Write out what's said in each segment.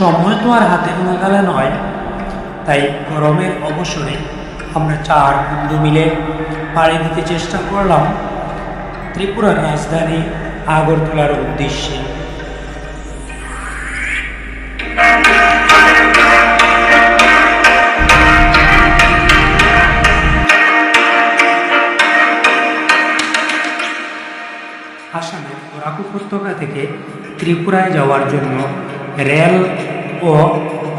সময় তো আর হাতের নাগালে নয়। তাই গরমের অবসরে আমরা চার বন্ধু মিলে পাড়ি দিতে চেষ্টা করলাম ত্রিপুরার রাজধানী আগরতলার উদ্দেশ্যে। আসামের বরাক উপত্যকা থেকে ত্রিপুরায় যাওয়ার জন্য রেল ও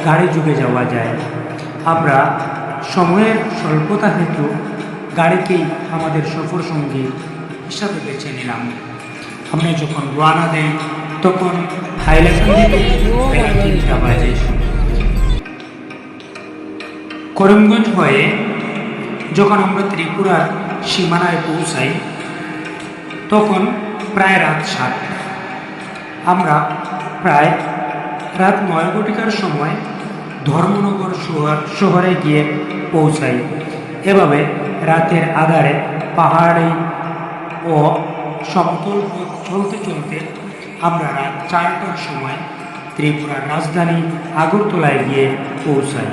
গাড়ি যুগে যাওয়া যায়। আমরা সময়ের স্বল্পতা হেতু গাড়িকেই আমাদের সফর সঙ্গী হিসাবে বেছে নিলাম। আমরা যখন রওনা দেই, তখন করিমগঞ্জ হয়ে যখন আমরা ত্রিপুরার সীমানায় পৌঁছাই, তখন প্রায় রাত সাত আমরা প্রায় রাত নয় ঘটিকার সময় ধর্মনগর শহর, শহরে গিয়ে পৌঁছাই। এভাবে রাতের আধারে পাহাড়ে ও সমতল চলতে চলতে আমরা রাত চারটার সময় ত্রিপুরার রাজধানী আগরতলায় গিয়ে পৌঁছাই।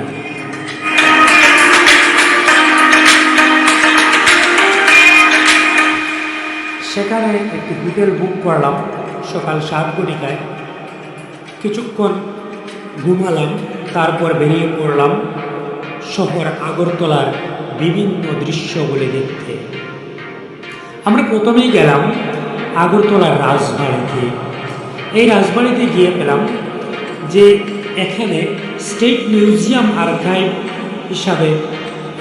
সেখানে একটি হোটেল বুক করলাম সকাল সাত ঘটিকায়। কিছুক্ষণ ঘুমালাম, তারপর বেরিয়ে পড়লাম শহর আগরতলার বিভিন্ন দৃশ্যগুলি দেখতে। আমরা প্রথমেই গেলাম আগরতলার রাজবাড়িতে। এই রাজবাড়িতে গিয়ে পেলাম যে এখানে স্টেট মিউজিয়াম আর্কাইভ হিসাবে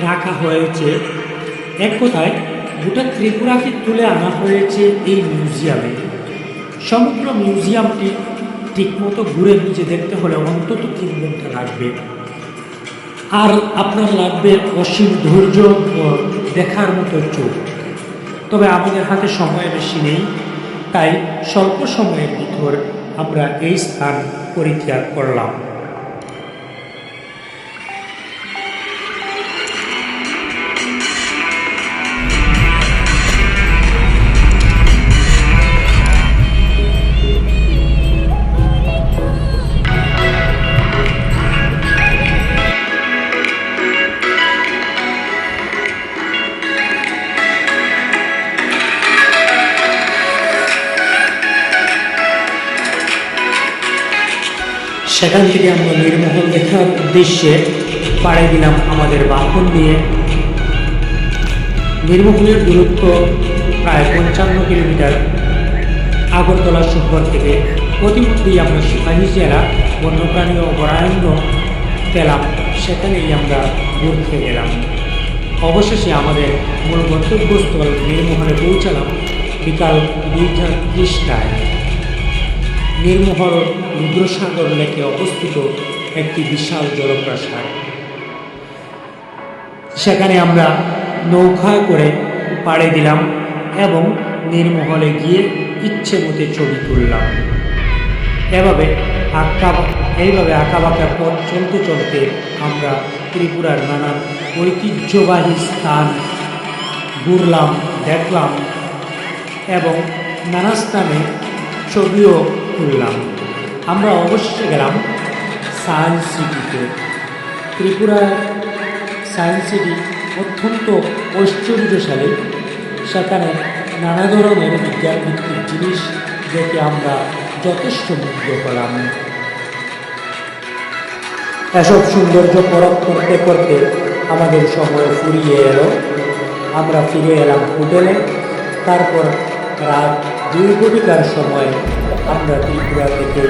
রাখা হয়েছে। এক কথায়, গোটা ত্রিপুরাকে তুলে আনা হয়েছে এই মিউজিয়ামে। সমগ্র মিউজিয়ামটি ঠিকমতো ঘুরে নিচে দেখতে হলে অন্তত তিন ঘণ্টা লাগবে। আর আপনার লাগবে অসীম ধৈর্য দেখার মতো চোখ। তবে আমাদের হাতে সময় বেশি নেই, তাই স্বল্প সময়ের ভিতর আমরা এই স্থান পরিত্যাগ করলাম। সেখান থেকে আমরা নির্মহল দেখার উদ্দেশ্যে পাড়ে দিলাম আমাদের বাহন নিয়ে। নির্মহলের দূরত্ব প্রায় পঞ্চান্ন কিলোমিটার। আগরতলা শহর থেকে প্রতিমধ্যেই আমরা সিপাহী জেলা, বন্যপ্রাণী অভয়ারণ্য পেলাম। সেখানেই আমরা ঘুরতে গেলাম। অবশেষে আমাদের মূল গন্তব্যস্থল নির্মহলে পৌঁছালাম বিকাল দুইটা ত্রিশটায় নির্মহল রুদ্রসাগর লেকে অবস্থিত একটি বিশাল জলপ্রাসাদ। সেখানে আমরা নৌকায় করে পাড়ে দিলাম এবং নির্মহলে গিয়ে ইচ্ছে মতে ছবি তুললাম। এভাবে আঁকা এইভাবে আঁকাবাঁকা পথ চলতে চলতে আমরা ত্রিপুরার নানান ঐতিহ্যবাহী স্থান ঘুরলাম, দেখলাম এবং নানা স্থানে ছবিও তুললাম আমরা অবশ্যই গেলাম সায়েন্স সিটিতে। ত্রিপুরা সায়েন্স সিটি অত্যন্ত ঐশ্বর্যশালী। সেখানে নানা ধরনের বিজ্ঞান ভিত্তিক জিনিস দেখে আমরা যথেষ্ট মুগ্ধ হলাম। এসব সৌন্দর্য পরখ করতে করতে আমাদের সময় ফুরিয়ে এলো। আমরা ফিরে এলাম হোটেলে। তারপর রাত দুই সময় আমরা ত্রিপুরা থেকে